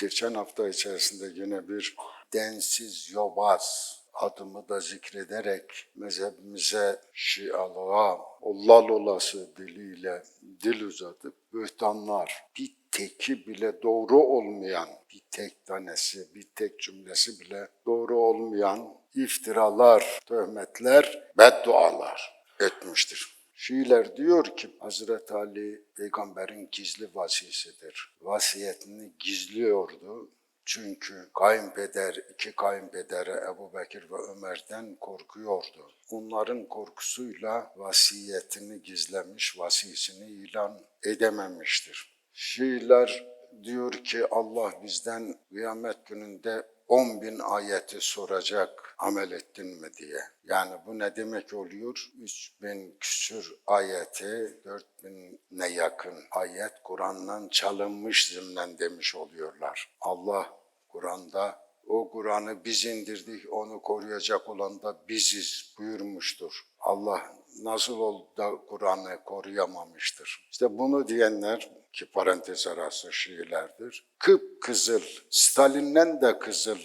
Geçen hafta içerisinde yine bir densiz yobaz adımı da zikrederek mezhebimize, şialığa, ollal olası diliyle dil uzatıp bühtanlar, bir teki bile doğru olmayan, bir tek tanesi, bir tek cümlesi bile doğru olmayan iftiralar, töhmetler, beddualar etmiştir. Şiiler diyor ki Hazreti Ali peygamberin gizli vasisidir. Vasiyetini gizliyordu. Çünkü kayınpeder, iki kayınpederi Ebu Bekir ve Ömer'den korkuyordu. Onların korkusuyla vasiyetini gizlemiş, vasisini ilan edememiştir. Şiiler diyor ki Allah bizden kıyamet gününde 10 bin ayeti soracak amel ettin mi diye. Yani bu ne demek oluyor? 3 bin küsür ayeti, 4 bin'e yakın ayet Kur'an'dan çalınmış zımnen demiş oluyorlar. Allah Kur'an'da o Kur'an'ı biz indirdik, onu koruyacak olan da biziz buyurmuştur. Allah nasıl oldu da Kur'an'ı koruyamamıştır? İşte bunu diyenler ki parantez arası Şiilerdir. Kıpkızıl, Stalin'den de kızıl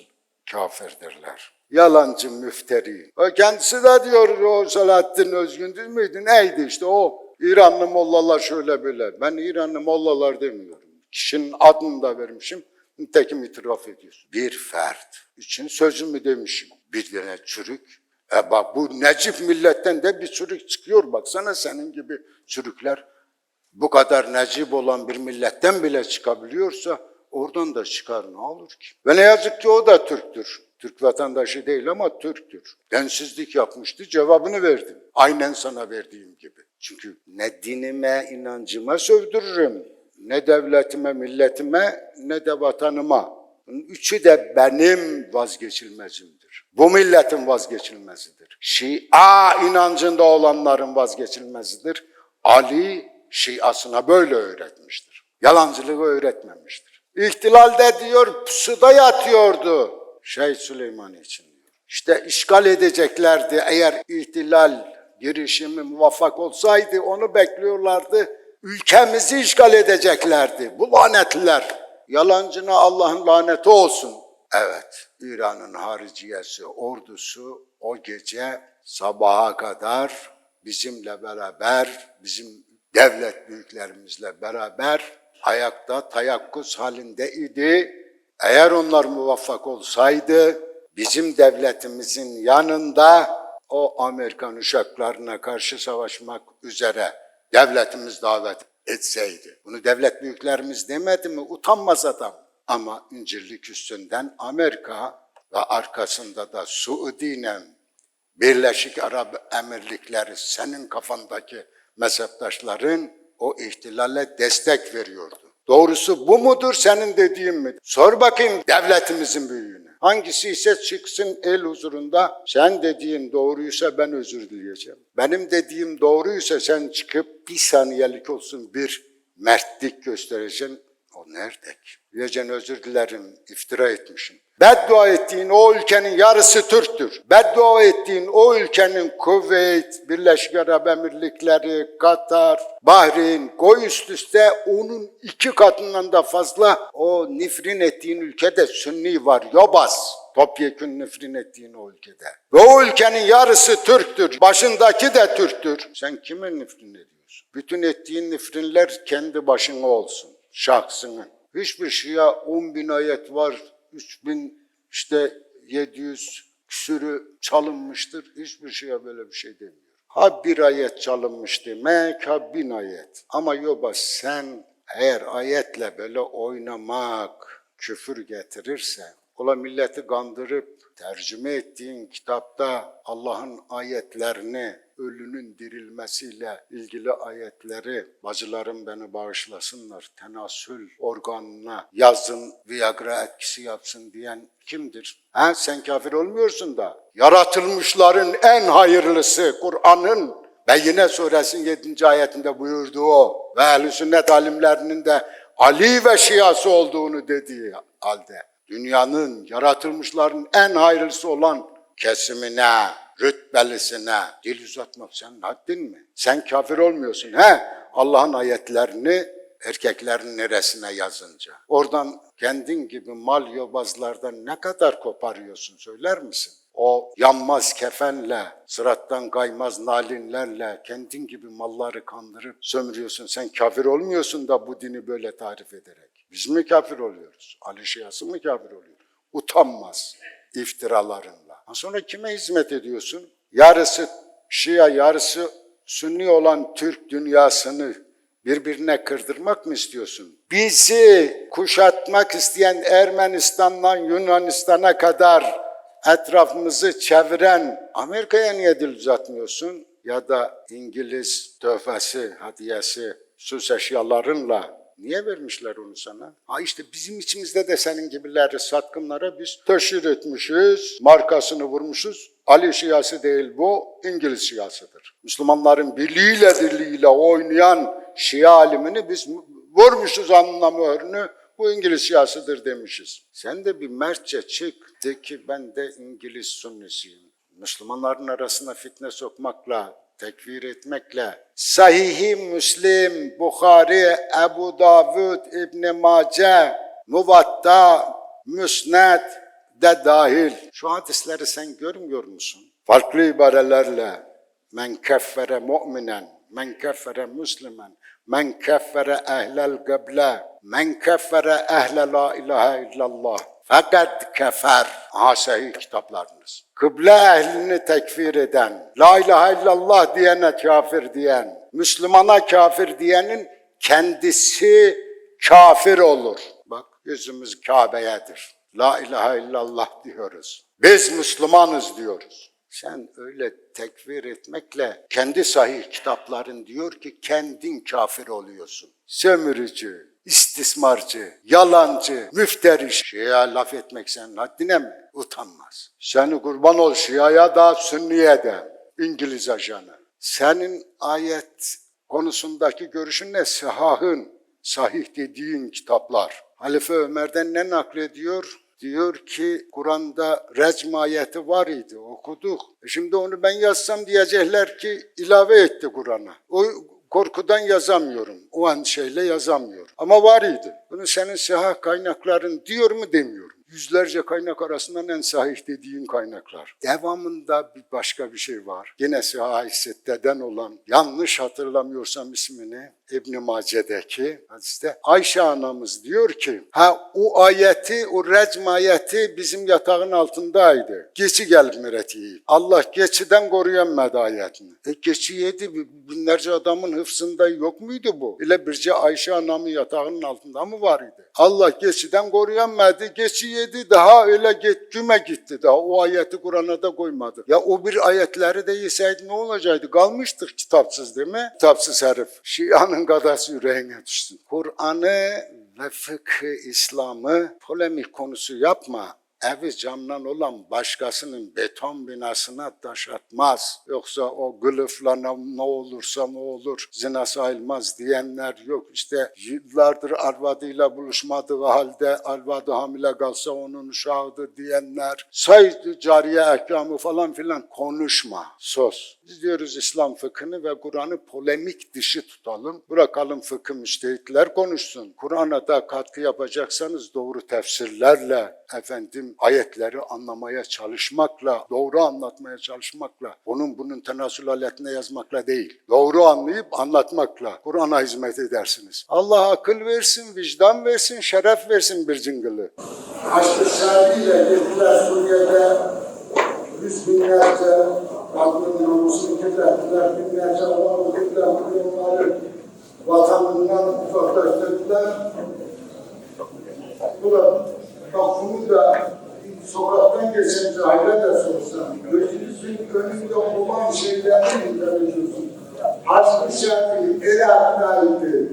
kafirdirler. Yalancı müfteri. O kendisi de diyor o Selahattin Özgündüz müydü? Neydi işte o? İranlı mollalar şöyle böyle. Ben İranlı mollalar demiyorum. Kişinin adını da vermişim. Nitekim itiraf ediyorsun. Bir fert için sözümü demişim. Bir tane çürük. E bak bu Necip milletten de bir çürük çıkıyor. Baksana senin gibi çürükler bu kadar necip olan bir milletten bile çıkabiliyorsa oradan da çıkar ne olur ki? Ve ne yazık ki o da Türktür. Türk vatandaşı değil ama Türktür. Densizlik yapmıştı, cevabını verdim. Aynen sana verdiğim gibi. Çünkü ne dinime, inancıma sövdürürüm, ne devletime, milletime, ne de vatanıma. Üçü de benim vazgeçilmezimdir. Bu milletin vazgeçilmezidir. Şia inancında olanların vazgeçilmezidir. Ali Şiasına böyle öğretmiştir. Yalancılığı öğretmemiştir. İhtilalde diyor pusuda yatıyordu. Şeyh Süleyman için. İşte işgal edeceklerdi eğer ihtilal girişimi muvaffak olsaydı onu bekliyorlardı. Ülkemizi işgal edeceklerdi. Bu lanetliler. Yalancına Allah'ın laneti olsun. Evet, İran'ın hariciyesi, ordusu o gece sabaha kadar bizimle beraber, bizim devlet büyüklerimizle beraber ayakta tayakkuz halinde idi. Eğer onlar muvaffak olsaydı bizim devletimizin yanında o Amerikan uşaklarına karşı savaşmak üzere devletimiz davet etseydi. Bunu devlet büyüklerimiz demedi mi? Utanmaz adam. Ama İncirlik üstünden Amerika ve arkasında da Suudi'nin Birleşik Arap Emirlikleri senin kafandaki mezheptaşların o ihtilale destek veriyordu. Doğrusu bu mudur senin dediğin mi? Sor bakayım devletimizin büyüğüne. Hangisi ise çıksın el huzurunda sen dediğin doğruysa ben özür dileyeceğim. Benim dediğim doğruysa sen çıkıp bir saniyelik olsun bir mertlik göstereceksin. O nerede ki? Özür dilerim iftira etmişim. Beddua ettiğin o ülkenin yarısı Türktür. Beddua ettiğin o ülkenin Kuveyt, Birleşik Arap Emirlikleri, Katar, Bahreyn koy üst üste onun iki katından da fazla o nifrin ettiğin ülkede Sünni var, Yobaz. Topyekun nifrin ettiğin o ülkede. Ve o ülkenin yarısı Türktür. Başındaki de Türktür. Sen kime nifrin ediyorsun? Bütün ettiğin nifrinler kendi başına olsun. Şahsının. Hiçbir şeye 10 bin ayet var, 3 bin işte 700 küsürü çalınmıştır. Hiçbir şeye böyle bir şey demiyor. Ha bir ayet çalınmış demek, ha bin ayet. Ama yoba sen eğer ayetle böyle oynamak, küfür getirirse, ola milleti kandırıp tercüme ettiğin kitapta Allah'ın ayetlerini, ölünün dirilmesiyle ilgili ayetleri bacılarım beni bağışlasınlar tenasül organına yazın Viagra etkisi yapsın diyen kimdir? Ha sen kafir olmuyorsun da yaratılmışların en hayırlısı Kur'an'ın Beyyine suresinin 7. ayetinde buyurduğu ve ehl sünnet alimlerinin de Ali ve Şiası olduğunu dediği halde dünyanın yaratılmışların en hayırlısı olan kesimine, rütbelisine dil uzatmak senin haddin mi? Sen kafir olmuyorsun he? Allah'ın ayetlerini erkeklerin neresine yazınca. Oradan kendin gibi mal yobazlardan ne kadar koparıyorsun söyler misin? O yanmaz kefenle, sırattan kaymaz nalinlerle kendin gibi malları kandırıp sömürüyorsun. Sen kafir olmuyorsun da bu dini böyle tarif ederek. Biz mi kafir oluyoruz? Ali Şiası mı kafir oluyor? Utanmaz iftiralarınla. Sonra kime hizmet ediyorsun? Yarısı Şia, yarısı Sünni olan Türk dünyasını birbirine kırdırmak mı istiyorsun? Bizi kuşatmak isteyen Ermenistan'dan Yunanistan'a kadar etrafımızı çeviren Amerika'ya niye dil uzatmıyorsun? Ya da İngiliz töhfesi, hadiyesi, süs eşyalarınla niye vermişler onu sana? Ha işte bizim içimizde de senin gibileri satkınlara biz teşhir etmişiz, markasını vurmuşuz. Ali Şiası değil bu, İngiliz Şiasıdır. Müslümanların birliğiyle dirliğiyle oynayan Şia alimini biz vurmuşuz anlamı mührünü, bu İngiliz siyasıdır demişiz. Sen de bir mertçe çık de ki ben de İngiliz sunnisiyim. Müslümanların arasına fitne sokmakla, tekfir etmekle, Sahih-i Müslim, Bukhari, Ebu Davud, İbn Mace, Muvatta, Müsned de dahil. Şu hadisleri sen görmüyor musun? Farklı ibarelerle men keffere mu'minen, men keffere müslimen, men keffere ehlel gıble, men keffere ehle la ilahe illallah. Fakat kefer. Aha sahih kitaplarınız. Kıble ehlini tekfir eden, la ilahe illallah diyene kafir diyen, Müslümana kafir diyenin kendisi kafir olur. Bak yüzümüz Kabe'yedir. La ilahe illallah diyoruz. Biz Müslümanız diyoruz. Sen öyle tekfir etmekle kendi sahih kitapların diyor ki kendin kafir oluyorsun. Sömürücü, istismarcı, yalancı, müfteri, Şia laf etmek senin haddine mi? Utanmaz. Seni kurban ol Şia'ya da Sünni'ye de, İngiliz ajanı. Senin ayet konusundaki görüşün ne? Sahahın, sahih dediğin kitaplar. Halife Ömer'den ne naklediyor? Diyor ki Kur'an'da recm ayeti var idi okuduk. E Şimdi onu ben yazsam diyecekler ki ilave etti Kur'an'a. O korkudan yazamıyorum. O an şeyle yazamıyorum. Ama var idi. Bunu senin sahih kaynakların diyor mu demiyorum. Yüzlerce kaynak arasından en sahih dediğin kaynaklar. Devamında bir başka bir şey var. Yine sihahisetteden olan, yanlış hatırlamıyorsam ismini, İbn-i Mace'deki hadiste Ayşe anamız diyor ki, ha o ayeti, o recm ayeti bizim yatağın altındaydı. Geçi gelip müretiyi. Allah geçiden koruyamadı ayetini. E geçi yedi, binlerce adamın hıfzında yok muydu bu? Ile birce Ayşe anamın yatağının altında mı var idi? Allah geçiden koruyamadı, geçi yedi, daha öyle git, güme gitti daha. O ayeti Kur'an'a da koymadı. Ya o bir ayetleri de yeseydi ne olacaktı? Kalmıştık kitapsız değil mi? Kitapsız herif. Şia'nın kadası yüreğine düşsün. Kur'an'ı ve fıkhı İslam'ı polemik konusu yapma. Evi camdan olan başkasının beton binasına taş atmaz. Yoksa o gılıfla ne, olursa ne olur zina sayılmaz diyenler yok. İşte yıllardır arvadıyla buluşmadığı halde arvadı hamile kalsa onun uşağıdır diyenler. Say cariye ehkamı falan filan konuşma. Sos. Biz diyoruz İslam fıkhını ve Kur'an'ı polemik dışı tutalım. Bırakalım fıkıh müştehitler konuşsun. Kur'an'a da katkı yapacaksanız doğru tefsirlerle efendim ayetleri anlamaya çalışmakla, doğru anlatmaya çalışmakla, onun bunun tenasül aletine yazmakla değil. Doğru anlayıp anlatmakla Kur'an'a hizmet edersiniz. Allah akıl versin, vicdan versin, şeref versin bir cıngılı. Haçlı Şahi'yle girdiler Suriye'de yüz binlerce aklın namusunu kirlettiler, binlerce adamı kirlettiler, onları vatanından uzaklaştırdılar. Bu da sokaktan geçen cahile de sorsan, gözünüzün önünde olan şeyleri mi görüyorsun? Haçlı Şafi, Irak'taydı.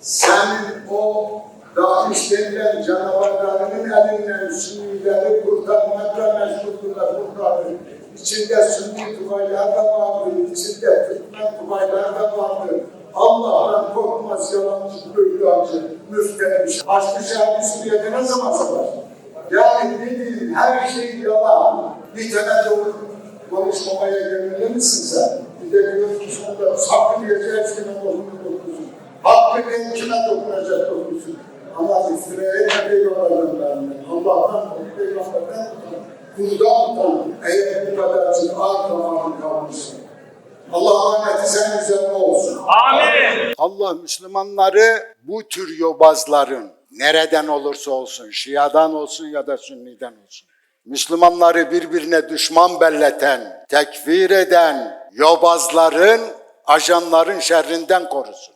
Senin o Daesh denilen canavarlarının elinden Sünnileri kurtarmakla meşguldurlar, kurtarır. İçinde Sünni tubaylar da vardı, içinde Türkmen tubaylar da vardı. Allah'tan korkmaz yalancı, büyülancı, müftehmiş. Haçlı Şafi Suriye'de ne zaman savaş? Yani dediğin her şey yalan. Bir tane doğru konuşmamaya gönüllü misin sen? Bir de diyorsun sonra sakın diyeceğiz ki ne korkuyorsun. Hakkı ben kime dokunacak dokunsun. Ama İsrail'e peygamberlerden, Allah'tan kork, peygamberden kuldan utan. Eğer bu kadarcık ağır damarın kalmışsın. Allah rahmeti senin üzerine olsun. Amin. Allah Müslümanları bu tür yobazların nereden olursa olsun, Şia'dan olsun ya da Sünni'den olsun. Müslümanları birbirine düşman belleten, tekfir eden yobazların, ajanların şerrinden korusun.